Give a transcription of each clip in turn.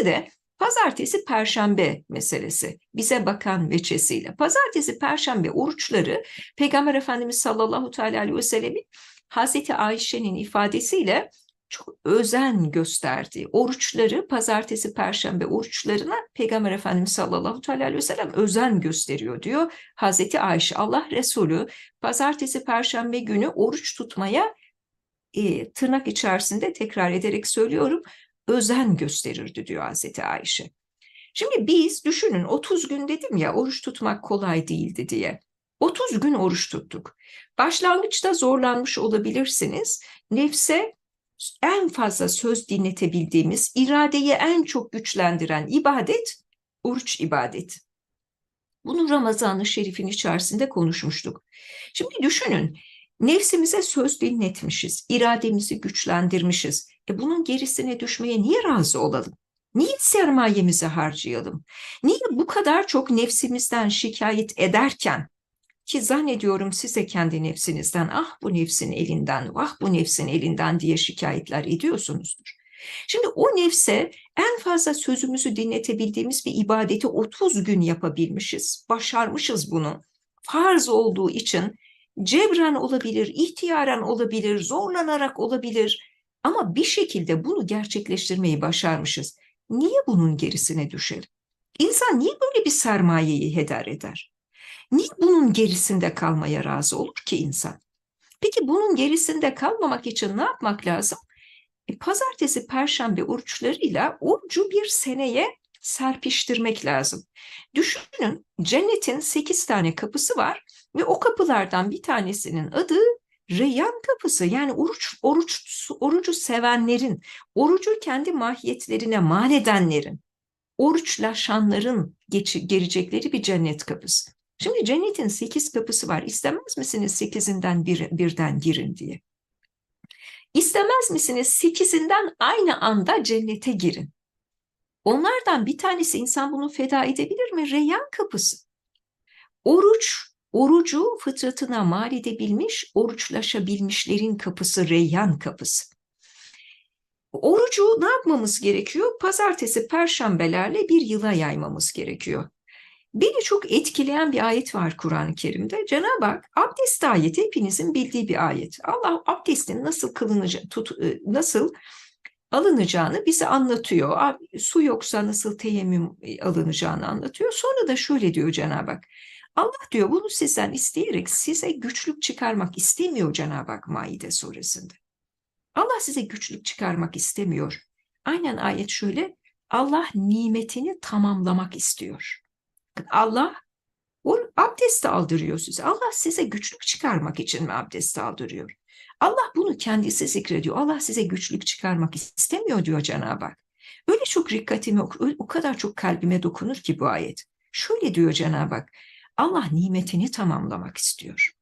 İkincisi de pazartesi perşembe meselesi bize bakan veçesiyle. Pazartesi perşembe oruçları Peygamber Efendimiz sallallahu teala aleyhi ve sellemin Hazreti Ayşe'nin ifadesiyle çok özen gösterdi. Oruçları pazartesi perşembe oruçlarına Peygamber Efendimiz sallallahu aleyhi ve sellem özen gösteriyor diyor. Hazreti Ayşe Allah Resulü pazartesi perşembe günü oruç tutmaya e, tırnak içerisinde tekrar ederek söylüyorum özen gösterirdi diyor Hazreti Ayşe. Şimdi biz düşünün 30 gün dedim ya oruç tutmak kolay değildi diye. 30 gün oruç tuttuk. Başlangıçta zorlanmış olabilirsiniz. Nefse en fazla söz dinletebildiğimiz, iradeyi en çok güçlendiren ibadet oruç ibadeti. Bunu Ramazan-ı Şerif'in içerisinde konuşmuştuk. Şimdi düşünün, nefsimize söz dinletmişiz, irademizi güçlendirmişiz. E bunun gerisine düşmeye niye razı olalım? Niye sermayemizi harcayalım? Niye bu kadar çok nefsimizden şikayet ederken ki zannediyorum size kendi nefsinizden ah bu nefsin elinden, vah bu nefsin elinden diye şikayetler ediyorsunuzdur. Şimdi o nefse en fazla sözümüzü dinletebildiğimiz bir ibadeti 30 gün yapabilmişiz. Başarmışız bunu. Farz olduğu için cebren olabilir, ihtiyaren olabilir, zorlanarak olabilir. Ama bir şekilde bunu gerçekleştirmeyi başarmışız. Niye bunun gerisine düşelim? İnsan niye böyle bir sermayeyi heder eder? Niye bunun gerisinde kalmaya razı olur ki insan? Peki bunun gerisinde kalmamak için ne yapmak lazım? E, pazartesi, perşembe oruçlarıyla orucu bir seneye serpiştirmek lazım. Düşünün cennetin sekiz tane kapısı var ve o kapılardan bir tanesinin adı Reyyan kapısı yani oruç, oruç, orucu sevenlerin, orucu kendi mahiyetlerine man edenlerin, oruçlaşanların geç, gelecekleri bir cennet kapısı. Şimdi cennetin sekiz kapısı var. İstemez misiniz sekizinden bir, birden girin diye? İstemez misiniz sekizinden aynı anda cennete girin? Onlardan bir tanesi insan bunu feda edebilir mi? Reyyan kapısı. Oruç, orucu fıtratına mal edebilmiş, oruçlaşabilmişlerin kapısı Reyyan kapısı. Orucu ne yapmamız gerekiyor? Pazartesi, perşembelerle bir yıla yaymamız gerekiyor. Beni çok etkileyen bir ayet var Kur'an-ı Kerim'de. Cenab-ı Hak abdest ayeti hepinizin bildiği bir ayet. Allah abdestin nasıl kılınacağı, tut, e, nasıl alınacağını bize anlatıyor. Su yoksa nasıl teyemmüm e, alınacağını anlatıyor. Sonra da şöyle diyor Cenab-ı Hak. Allah diyor bunu sizden isteyerek size güçlük çıkarmak istemiyor Cenab-ı Hak Maide suresinde. Allah size güçlük çıkarmak istemiyor. Aynen ayet şöyle. Allah nimetini tamamlamak istiyor. Allah o abdest aldırıyor size. Allah size güçlük çıkarmak için mi abdest aldırıyor? Allah bunu kendisi zikrediyor. Allah size güçlük çıkarmak istemiyor diyor Cenab-ı Hak. Öyle çok dikkatimi, o kadar çok kalbime dokunur ki bu ayet. Şöyle diyor Cenab-ı Hak. Allah nimetini tamamlamak istiyor.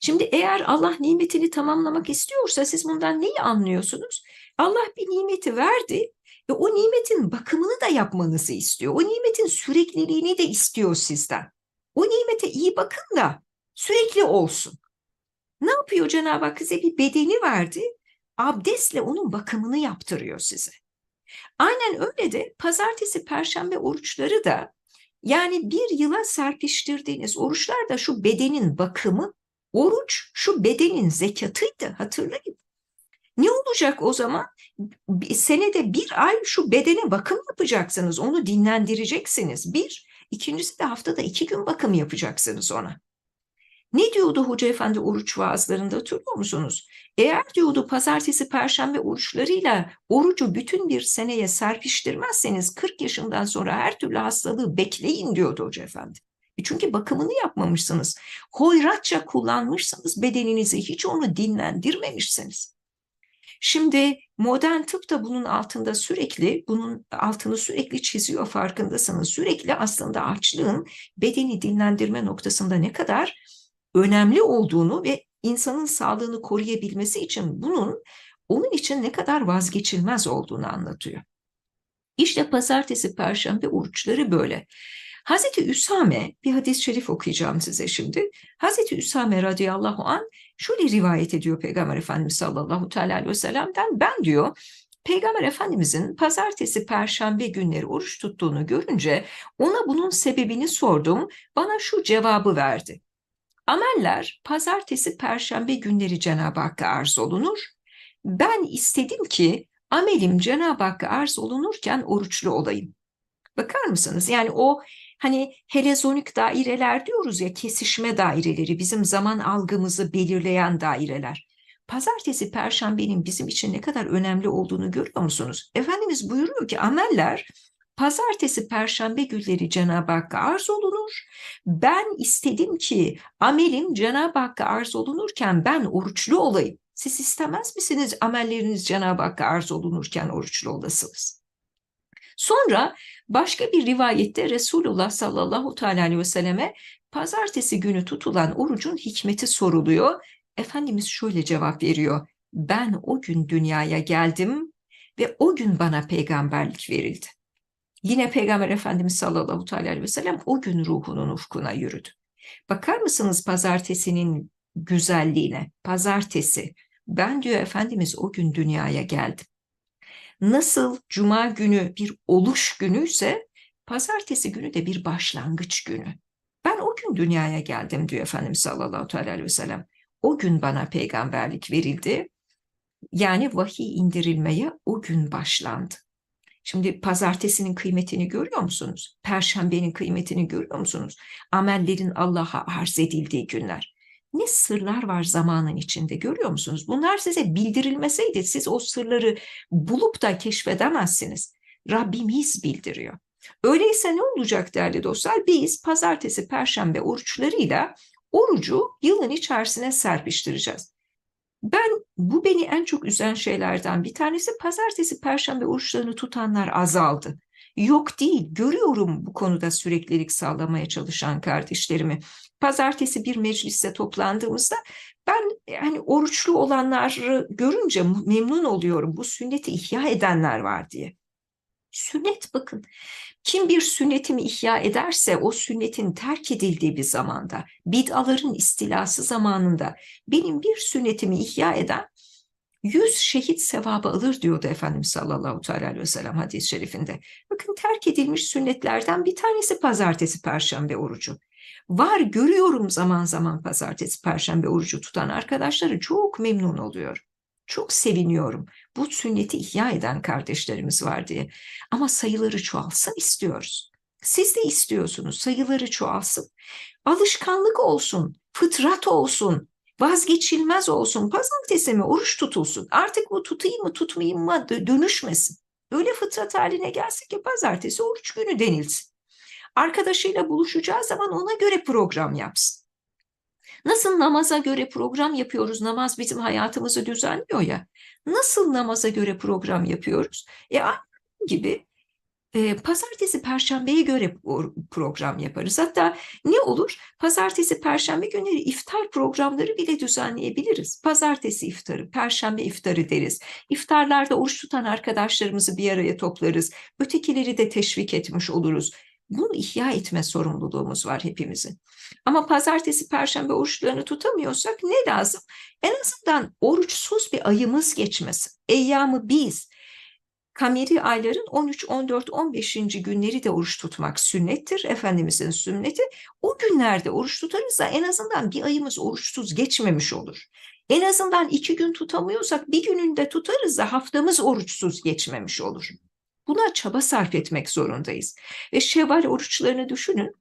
Şimdi eğer Allah nimetini tamamlamak istiyorsa siz bundan neyi anlıyorsunuz? Allah bir nimeti verdi ve o nimetin bakımını da yapmanızı istiyor. O nimetin sürekliliğini de istiyor sizden. O nimete iyi bakın da sürekli olsun. Ne yapıyor Cenab-ı Hak size bir bedeni verdi. Abdestle onun bakımını yaptırıyor size. Aynen öyle de pazartesi, perşembe oruçları da yani bir yıla serpiştirdiğiniz oruçlar da şu bedenin bakımı, oruç şu bedenin zekatıydı hatırlayın. Ne olacak o zaman? Senede bir ay şu bedene bakım yapacaksınız. Onu dinlendireceksiniz. Bir. ikincisi de haftada iki gün bakım yapacaksınız ona. Ne diyordu Hoca Efendi oruç vaazlarında hatırlıyor musunuz? Eğer diyordu pazartesi, perşembe oruçlarıyla orucu bütün bir seneye serpiştirmezseniz 40 yaşından sonra her türlü hastalığı bekleyin diyordu Hoca Efendi. E çünkü bakımını yapmamışsınız. Hoyratça kullanmışsınız bedeninizi, hiç onu dinlendirmemişsiniz. Şimdi modern tıp da bunun altında sürekli, bunun altını sürekli çiziyor farkındasınız. Sürekli aslında açlığın bedeni dinlendirme noktasında ne kadar önemli olduğunu ve insanın sağlığını koruyabilmesi için bunun onun için ne kadar vazgeçilmez olduğunu anlatıyor. İşte pazartesi, perşembe oruçları böyle. Hazreti Üsame, bir hadis-i şerif okuyacağım size şimdi. Hazreti Üsame radıyallahu an şöyle rivayet ediyor Peygamber Efendimiz sallallahu aleyhi ve sellem'den. Ben diyor Peygamber Efendimizin pazartesi, perşembe günleri oruç tuttuğunu görünce ona bunun sebebini sordum. Bana şu cevabı verdi. Ameller pazartesi, perşembe günleri Cenab-ı Hakk'a arz olunur. Ben istedim ki amelim Cenab-ı Hakk'a arz olunurken oruçlu olayım. Bakar mısınız? Yani o hani helezonik daireler diyoruz ya kesişme daireleri bizim zaman algımızı belirleyen daireler. Pazartesi, perşembenin bizim için ne kadar önemli olduğunu görüyor musunuz? Efendimiz buyuruyor ki ameller pazartesi, perşembe günleri Cenab-ı Hakk'a arz olunur. Ben istedim ki amelim Cenab-ı Hakk'a arz olunurken ben oruçlu olayım. Siz istemez misiniz amelleriniz Cenab-ı Hakk'a arz olunurken oruçlu olasınız? Sonra başka bir rivayette Resulullah sallallahu teala aleyhi ve selleme pazartesi günü tutulan orucun hikmeti soruluyor. Efendimiz şöyle cevap veriyor. Ben o gün dünyaya geldim ve o gün bana peygamberlik verildi. Yine Peygamber Efendimiz sallallahu aleyhi ve sellem o gün ruhunun ufkuna yürüdü. Bakar mısınız pazartesinin güzelliğine? Pazartesi. Ben diyor Efendimiz o gün dünyaya geldim. Nasıl cuma günü bir oluş günüyse pazartesi günü de bir başlangıç günü. Ben o gün dünyaya geldim diyor Efendimiz sallallahu aleyhi ve sellem. O gün bana peygamberlik verildi. Yani vahiy indirilmeye o gün başlandı. Şimdi pazartesinin kıymetini görüyor musunuz? Perşembenin kıymetini görüyor musunuz? Amellerin Allah'a arz edildiği günler. Ne sırlar var zamanın içinde görüyor musunuz? Bunlar size bildirilmeseydi siz o sırları bulup da keşfedemezsiniz. Rabbimiz bildiriyor. Öyleyse ne olacak değerli dostlar? Biz pazartesi, perşembe oruçlarıyla orucu yılın içerisine serpiştireceğiz. Ben bu beni en çok üzen şeylerden bir tanesi pazartesi, perşembe oruçlarını tutanlar azaldı. Yok değil, görüyorum bu konuda süreklilik sağlamaya çalışan kardeşlerimi. Pazartesi bir mecliste toplandığımızda ben hani oruçlu olanları görünce memnun oluyorum. Bu sünneti ihya edenler var diye. Sünnet bakın. Kim bir sünnetimi ihya ederse o sünnetin terk edildiği bir zamanda, bid'aların istilası zamanında benim bir sünnetimi ihya eden yüz şehit sevabı alır diyordu Efendimiz sallallahu aleyhi ve sellem hadis-i şerifinde. Bakın terk edilmiş sünnetlerden bir tanesi pazartesi perşembe orucu. Var görüyorum zaman zaman pazartesi perşembe orucu tutan arkadaşları çok memnun oluyor. Çok seviniyorum. Bu sünneti ihya eden kardeşlerimiz var diye. Ama sayıları çoğalsın istiyoruz. Siz de istiyorsunuz sayıları çoğalsın. Alışkanlık olsun, fıtrat olsun, vazgeçilmez olsun. Pazartesi mi oruç tutulsun. Artık bu tutayım mı tutmayayım mı dönüşmesin. Öyle fıtrat haline gelsin ki pazartesi oruç günü denilsin. Arkadaşıyla buluşacağı zaman ona göre program yapsın. Nasıl namaza göre program yapıyoruz? Namaz bizim hayatımızı düzenliyor ya. Nasıl namaza göre program yapıyoruz? E aynı gibi e, pazartesi, perşembeye göre program yaparız. Hatta ne olur? Pazartesi, perşembe günleri iftar programları bile düzenleyebiliriz. Pazartesi iftarı, perşembe iftarı deriz. İftarlarda oruç tutan arkadaşlarımızı bir araya toplarız. Ötekileri de teşvik etmiş oluruz. Bunu ihya etme sorumluluğumuz var hepimizin. Ama pazartesi, perşembe oruçlarını tutamıyorsak ne lazım? En azından oruçsuz bir ayımız geçmesin. Eyyamı biz, kameri ayların 13, 14, 15. günleri de oruç tutmak sünnettir. Efendimizin sünneti. O günlerde oruç tutarız da en azından bir ayımız oruçsuz geçmemiş olur. En azından iki gün tutamıyorsak bir gününde tutarız da haftamız oruçsuz geçmemiş olur. Buna çaba sarf etmek zorundayız. Ve şevval oruçlarını düşünün.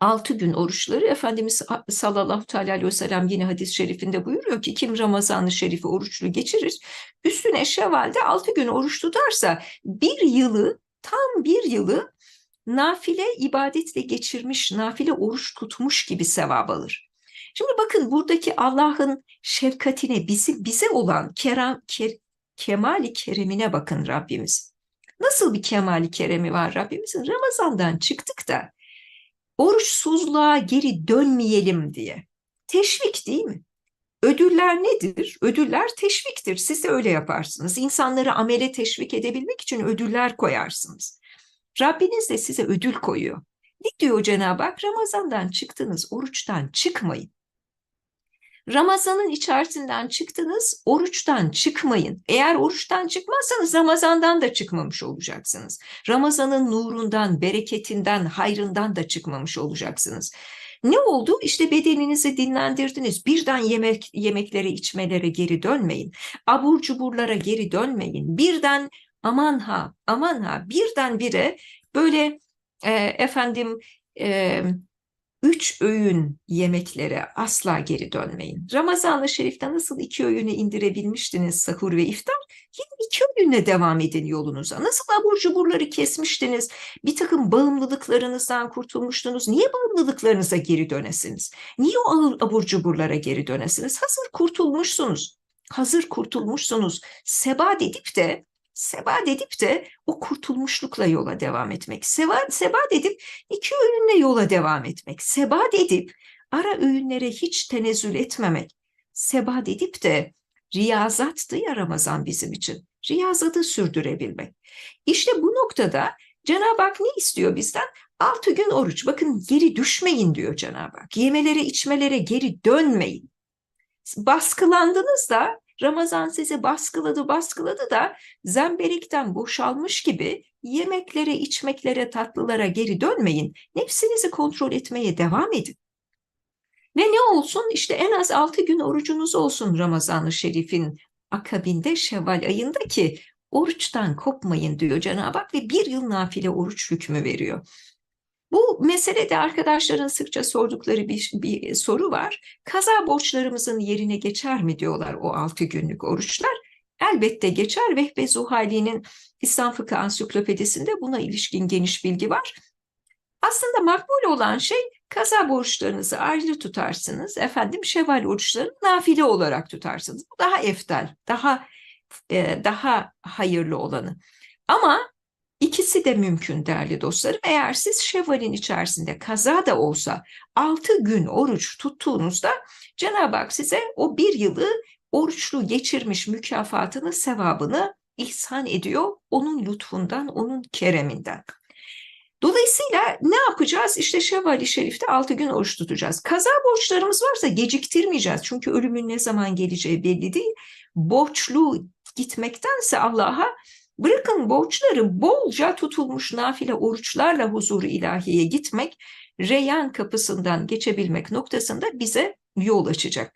Altı gün oruçları Efendimiz sallallahu aleyhi ve sellem yine hadis-i şerifinde buyuruyor ki kim Ramazan-ı Şerif'i oruçlu geçirir üstüne şevalde altı gün oruç tutarsa bir yılı tam bir yılı nafile ibadetle geçirmiş, nafile oruç tutmuş gibi sevap alır. Şimdi bakın buradaki Allah'ın şefkatine, bizi, bize olan keram, ke, kemali keremine bakın Rabbimiz. Nasıl bir kemali keremi var Rabbimizin? Ramazan'dan çıktık da oruçsuzluğa geri dönmeyelim diye. Teşvik değil mi? Ödüller nedir? Ödüller teşviktir. Siz de öyle yaparsınız. İnsanları amele teşvik edebilmek için ödüller koyarsınız. Rabbiniz de size ödül koyuyor. Ne diyor Cenab-ı Hak? Ramazan'dan çıktınız, oruçtan çıkmayın. Ramazanın içerisinden çıktınız, oruçtan çıkmayın. Eğer oruçtan çıkmazsanız Ramazandan da çıkmamış olacaksınız. Ramazanın nurundan, bereketinden, hayrından da çıkmamış olacaksınız. Ne oldu? İşte bedeninizi dinlendirdiniz. Birden yemek yemeklere, içmelere geri dönmeyin. Abur cuburlara geri dönmeyin. Birden aman ha, aman ha, birdenbire böyle e, efendim e, üç öğün yemeklere asla geri dönmeyin. Ramazan-ı Şerif'te nasıl iki öğüne indirebilmiştiniz sahur ve iftar? Yine iki öğünle devam edin yolunuza. Nasıl abur cuburları kesmiştiniz? Bir takım bağımlılıklarınızdan kurtulmuştunuz. Niye bağımlılıklarınıza geri dönesiniz? Niye o abur cuburlara geri dönesiniz? Hazır kurtulmuşsunuz. Hazır kurtulmuşsunuz. Sebat edip de sebat edip de o kurtulmuşlukla yola devam etmek. Sebat, sebat edip iki öğünle yola devam etmek. Sebat edip ara öğünlere hiç tenezzül etmemek. Sebat edip de riyazattı ya Ramazan bizim için. Riyazatı sürdürebilmek. İşte bu noktada Cenab-ı Hak ne istiyor bizden? Altı gün oruç. Bakın geri düşmeyin diyor Cenab-ı Hak. Yemelere içmelere geri dönmeyin. Baskılandınız da Ramazan sizi baskıladı baskıladı da zemberikten boşalmış gibi yemeklere, içmeklere, tatlılara geri dönmeyin. Nefsinizi kontrol etmeye devam edin. Ve ne olsun? İşte en az 6 gün orucunuz olsun Ramazan-ı Şerif'in akabinde Şevval ayında ki oruçtan kopmayın diyor Cenab-ı Hak ve bir yıl nafile oruç hükmü veriyor. Bu meselede arkadaşların sıkça sordukları bir, bir soru var. Kaza borçlarımızın yerine geçer mi diyorlar o 6 günlük oruçlar. Elbette geçer. Vehbe Zuhali'nin İslam Fıkıh Ansiklopedisinde buna ilişkin geniş bilgi var. Aslında makbul olan şey kaza borçlarınızı ayrı tutarsınız. Efendim şeval oruçlarını nafile olarak tutarsınız. Bu daha eftal, daha e, daha hayırlı olanı. Ama İkisi de mümkün değerli dostlarım. Eğer siz şevalin içerisinde kaza da olsa 6 gün oruç tuttuğunuzda Cenab-ı Hak size o bir yılı oruçlu geçirmiş mükafatını, sevabını ihsan ediyor. Onun lütfundan, onun kereminden. Dolayısıyla ne yapacağız? İşte Şevval-i Şerif'te 6 gün oruç tutacağız. Kaza borçlarımız varsa geciktirmeyeceğiz. Çünkü ölümün ne zaman geleceği belli değil. Borçlu gitmektense Allah'a Bırakın borçları bolca tutulmuş nafile oruçlarla huzuru ilahiye gitmek, Reyyan kapısından geçebilmek noktasında bize yol açacak.